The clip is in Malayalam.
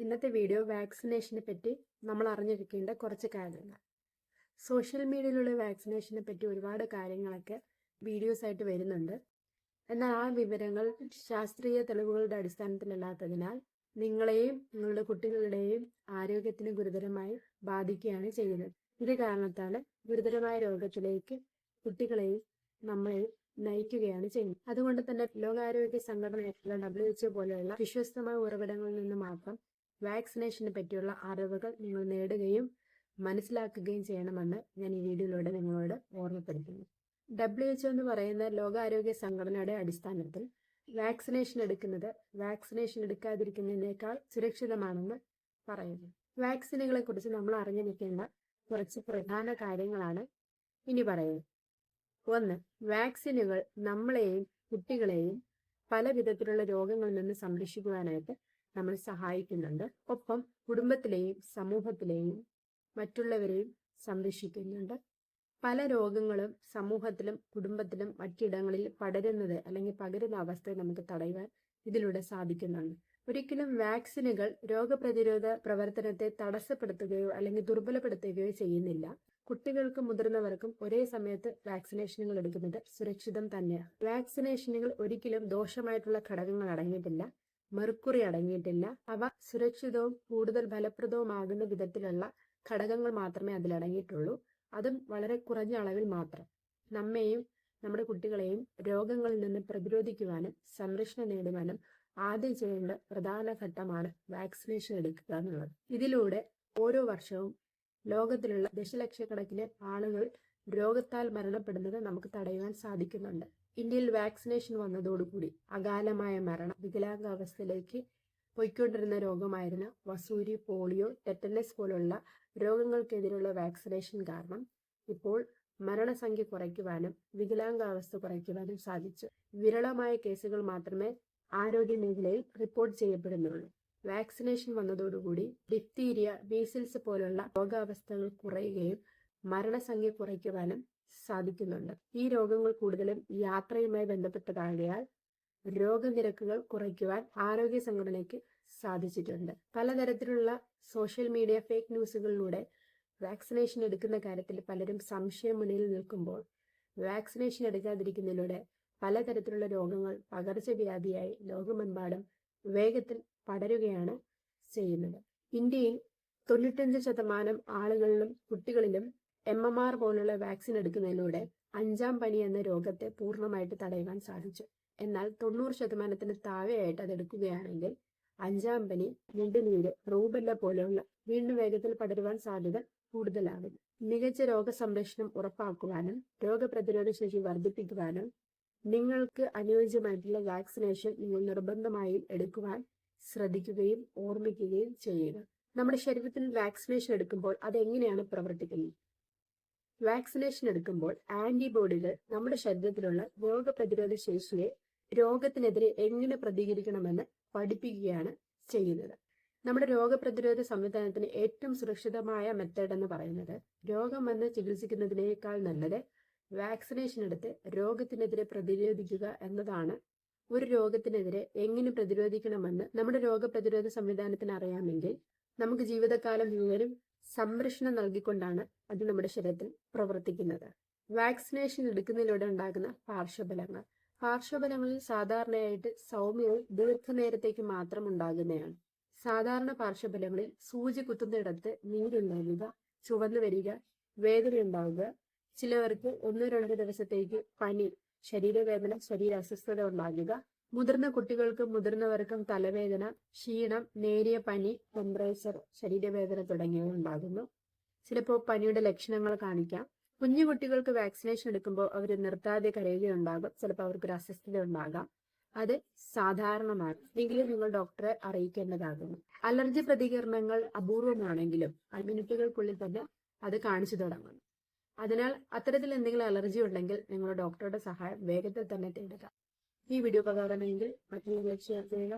ഇന്നത്തെ വീഡിയോ വാക്സിനേഷനെ പറ്റി നമ്മൾ അറിഞ്ഞിരിക്കേണ്ട കുറച്ച് കാര്യങ്ങൾ. സോഷ്യൽ മീഡിയയിലുള്ള വാക്സിനേഷനെ പറ്റി ഒരുപാട് കാര്യങ്ങളൊക്കെ വീഡിയോസ് ആയിട്ട് വരുന്നുണ്ട്. എന്നാൽ ആ വിവരങ്ങൾ ശാസ്ത്രീയ തെളിവുകളുടെ അടിസ്ഥാനത്തിലല്ലാത്തതിനാൽ നിങ്ങളെയും നിങ്ങളുടെ കുട്ടികളുടെയും ആരോഗ്യത്തിന് ഗുരുതരമായി ബാധിക്കുകയാണ് ചെയ്യുന്നത്. ഇത് കാരണത്താൽ ഗുരുതരമായ രോഗത്തിലേക്ക് കുട്ടികളെയും നമ്മൾ നയിക്കുകയാണ് ചെയ്യുന്നത്. അതുകൊണ്ട് തന്നെ ലോകാരോഗ്യ സംഘടനയായിട്ടുള്ള ഡബ്ല്യു എച്ച് പോലെയുള്ള വിശ്വസ്തമായ ഉറവിടങ്ങളിൽ നിന്ന് മാത്രം വാക്സിനേഷനെ പറ്റിയുള്ള അറിവുകൾ നിങ്ങൾ നേടുകയും മനസ്സിലാക്കുകയും ചെയ്യണമെന്ന് ഞാൻ ഈ വീഡിയോയിലൂടെ നിങ്ങളോട് ഓർമ്മപ്പെടുത്തുന്നു. ഡബ്ല്യു എച്ച് എന്ന് പറയുന്ന ലോകാരോഗ്യ സംഘടനയുടെ അടിസ്ഥാനത്തിൽ വാക്സിനേഷൻ എടുക്കുന്നത് വാക്സിനേഷൻ എടുക്കാതിരിക്കുന്നതിനേക്കാൾ സുരക്ഷിതമാണെന്ന് പറയുന്നു. വാക്സിനുകളെ കുറിച്ച് നമ്മൾ അറിഞ്ഞിരിക്കേണ്ട കുറച്ച് പ്രധാന കാര്യങ്ങളാണ് ഇനി പറയുന്നത്. ഒന്ന് വാക്സിനുകൾ നമ്മളെയും കുട്ടികളെയും പല വിധത്തിലുള്ള രോഗങ്ങളിൽ നിന്ന് സംരക്ഷിക്കുവാനായിട്ട് നമ്മൾ സഹായിക്കുന്നുണ്ട്. ഒപ്പം കുടുംബത്തിലെയും സമൂഹത്തിലെയും മറ്റുള്ളവരെയും സംരക്ഷിക്കുന്നുണ്ട്. പല രോഗങ്ങളും സമൂഹത്തിലും കുടുംബത്തിലും മറ്റിടങ്ങളിൽ പടരുന്നത് അല്ലെങ്കിൽ പകരുന്ന അവസ്ഥയെ നമുക്ക് തടയുവാൻ ഇതിലൂടെ സാധിക്കുന്നുണ്ട്. ഒരിക്കലും വാക്സിനുകൾ രോഗപ്രതിരോധ പ്രവർത്തനത്തെ തടസ്സപ്പെടുത്തുകയോ അല്ലെങ്കിൽ ദുർബലപ്പെടുത്തുകയോ ചെയ്യുന്നില്ല. കുട്ടികൾക്കും മുതിർന്നവർക്കും ഒരേ സമയത്ത് വാക്സിനേഷനുകൾ എടുക്കുന്നത് സുരക്ഷിതം തന്നെയാണ്. വാക്സിനേഷനുകൾ ഒരിക്കലും ദോഷമായിട്ടുള്ള ഘടകങ്ങൾ അടങ്ങിയിട്ടില്ല. മെർക്കുറി അടങ്ങിയിട്ടില്ല. അവ സുരക്ഷിതവും കൂടുതൽ ഫലപ്രദവുമാകുന്ന വിധത്തിലുള്ള ഘടകങ്ങൾ മാത്രമേ അതിൽ അടങ്ങിയിട്ടുള്ളൂ. അതും വളരെ കുറഞ്ഞ അളവിൽ മാത്രം. നമ്മെയും നമ്മുടെ കുട്ടികളെയും രോഗങ്ങളിൽ നിന്ന് പ്രതിരോധിക്കുവാനും സംരക്ഷണം നേടുവാനും ആദ്യം ചെയ്യേണ്ട പ്രധാന ഘട്ടമാണ് വാക്സിനേഷൻ എടുക്കുക എന്നുള്ളത്. ഇതിലൂടെ ഓരോ വർഷവും ലോകത്തിലുള്ള ദശലക്ഷക്കണക്കിന് ആളുകൾ രോഗത്താൽ മരണപ്പെടുന്നത് നമുക്ക് തടയുവാൻ സാധിക്കുന്നുണ്ട്. ഇന്ത്യയിൽ വാക്സിനേഷൻ വന്നതോടുകൂടി അകാലമായ മരണം വികലാംഗാവസ്ഥയിലേക്ക് പോയിക്കൊണ്ടിരുന്ന രോഗമായിരുന്ന വസൂരി പോളിയോ ടെറ്റനസ് പോലുള്ള രോഗങ്ങൾക്കെതിരെയുള്ള വാക്സിനേഷൻ കാരണം ഇപ്പോൾ മരണസംഖ്യ കുറയ്ക്കുവാനും വികലാംഗാവസ്ഥ കുറയ്ക്കുവാനും സാധിച്ചു. വിരളമായ കേസുകൾ മാത്രമേ ആരോഗ്യ മേഖലയിൽ റിപ്പോർട്ട് ചെയ്യപ്പെടുന്നുള്ളൂ. വാക്സിനേഷൻ വന്നതോടുകൂടി ഡിഫ്തീരിയ മീസിൽസ് പോലുള്ള രോഗാവസ്ഥകൾ കുറയുകയും മരണസംഖ്യ കുറയ്ക്കുവാനും സാധിക്കുന്നുണ്ട്. ഈ രോഗങ്ങൾ കൂടുതലും യാത്രയുമായി ബന്ധപ്പെട്ടതാകയാൽ രോഗനിരക്കുകൾ കുറയ്ക്കുവാൻ ആരോഗ്യ സംഘടനയ്ക്ക് സാധിച്ചിട്ടുണ്ട്. പലതരത്തിലുള്ള സോഷ്യൽ മീഡിയ ഫേക്ക് ന്യൂസുകളിലൂടെ വാക്സിനേഷൻ എടുക്കുന്ന കാര്യത്തിൽ പലരും സംശയം മുന്നിൽ നിൽക്കുമ്പോൾ വാക്സിനേഷൻ എടുക്കാതിരിക്കുന്നതിലൂടെ പലതരത്തിലുള്ള രോഗങ്ങൾ പകർച്ചവ്യാധിയായി ലോകമെമ്പാടും വേഗത്തിൽ പടരുകയാണ് ചെയ്യുന്നത്. ഇന്ത്യയിൽ തൊണ്ണൂറ്റഞ്ച് ശതമാനം ആളുകളിലും കുട്ടികളിലും എം എം ആർ പോലുള്ള വാക്സിൻ എടുക്കുന്നതിലൂടെ അഞ്ചാം പനി എന്ന രോഗത്തെ പൂർണമായിട്ട് തടയുവാൻ സാധിച്ചു. എന്നാൽ തൊണ്ണൂറ് ശതമാനത്തിന് താഴെയായിട്ട് അത് എടുക്കുകയാണെങ്കിൽ അഞ്ചാം പനി മുണ്ടുനീര് റൂബല്ല പോലെയുള്ള വീണ്ടും വേഗത്തിൽ പടരുവാൻ സാധ്യത കൂടുതലാകും മികച്ച രോഗസംരക്ഷണം ഉറപ്പാക്കുവാനും രോഗപ്രതിരോധ ശേഷി വർദ്ധിപ്പിക്കുവാനും നിങ്ങൾക്ക് അനുയോജ്യമായിട്ടുള്ള വാക്സിനേഷൻ നിങ്ങൾ നിർബന്ധമായും എടുക്കുവാൻ ശ്രദ്ധിക്കുകയും ഓർമ്മിക്കുകയും ചെയ്യുക. നമ്മുടെ ശരീരത്തിൽ വാക്സിനേഷൻ എടുക്കുമ്പോൾ അതെങ്ങനെയാണ് പ്രവർത്തിക്കുന്നത്? വാക്സിനേഷൻ എടുക്കുമ്പോൾ ആന്റിബോഡികൾ നമ്മുടെ ശരീരത്തിലുള്ള രോഗപ്രതിരോധ ശേഷിയെ രോഗത്തിനെതിരെ എങ്ങനെ പ്രതികരിക്കണമെന്ന് പഠിപ്പിക്കുകയാണ് ചെയ്യുന്നത്. നമ്മുടെ രോഗപ്രതിരോധ സംവിധാനത്തിന് ഏറ്റവും സുരക്ഷിതമായ മെത്തേഡ് എന്ന് പറയുന്നത് രോഗം വന്ന് ചികിത്സിക്കുന്നതിനേക്കാൾ നല്ലത് വാക്സിനേഷൻ എടുത്ത് രോഗത്തിനെതിരെ പ്രതിരോധിക്കുക എന്നതാണ്. ഒരു രോഗത്തിനെതിരെ എങ്ങനെ പ്രതിരോധിക്കണമെന്ന് നമ്മുടെ രോഗപ്രതിരോധ സംവിധാനത്തിന് അറിയാമെങ്കിൽ നമുക്ക് ജീവിതകാലം മുഴുവനും സംരക്ഷണം നൽകിക്കൊണ്ടാണ് അത് നമ്മുടെ ശരീരത്തിൽ പ്രവർത്തിക്കുന്നത്. വാക്സിനേഷൻ എടുക്കുന്നതിലൂടെ ഉണ്ടാകുന്ന പാർശ്വഫലങ്ങൾ. പാർശ്വഫലങ്ങളിൽ സാധാരണയായിട്ട് സൗമ്യവും ദീർഘനേരത്തേക്ക് മാത്രം ഉണ്ടാകുന്നതാണ്. സാധാരണ പാർശ്വഫലങ്ങളിൽ സൂചി കുത്തുന്നിടത്ത് നീരുണ്ടാകുക ചുവന്നു വരിക വേദന ഉണ്ടാവുക. ചിലവർക്ക് ഒന്നോ രണ്ടോ ദിവസത്തേക്ക് പനി ശരീരവേദന ശരീര അസ്വസ്ഥത ഉണ്ടാകുക. മുതിർന്ന കുട്ടികൾക്കും മുതിർന്നവർക്കും തലവേദന ക്ഷീണം നേരിയ പനി ടെമ്പറേച്ചർ ശരീരവേദന തുടങ്ങിയവ ഉണ്ടാകുന്നു. ചിലപ്പോൾ പനിയുടെ ലക്ഷണങ്ങൾ കാണിക്കാം. കുഞ്ഞു കുട്ടികൾക്ക് വാക്സിനേഷൻ എടുക്കുമ്പോൾ അവർ നിർത്താതെ കരയുകയുണ്ടാകും. ചിലപ്പോൾ അവർക്കൊരു അസ്വസ്ഥത ഉണ്ടാകാം. അത് സാധാരണമാണ്. എങ്കിലും നിങ്ങൾ ഡോക്ടറെ അറിയിക്കേണ്ടതാകുന്നു. അലർജി പ്രതികരണങ്ങൾ അപൂർവമാണെങ്കിലും മിനിറ്റുകൾക്കുള്ളിൽ തന്നെ അത് കാണിച്ചു തുടങ്ങുന്നു. അതിനാൽ അത്തരത്തിൽ എന്തെങ്കിലും അലർജി ഉണ്ടെങ്കിൽ നിങ്ങൾ ഡോക്ടറുടെ സഹായം വേഗത്തിൽ തന്നെ തേടുക. ഈ വീഡിയോ ഉപകാരമെങ്കിൽ മറ്റുള്ളവരെ ഷെയർ ചെയ്യുക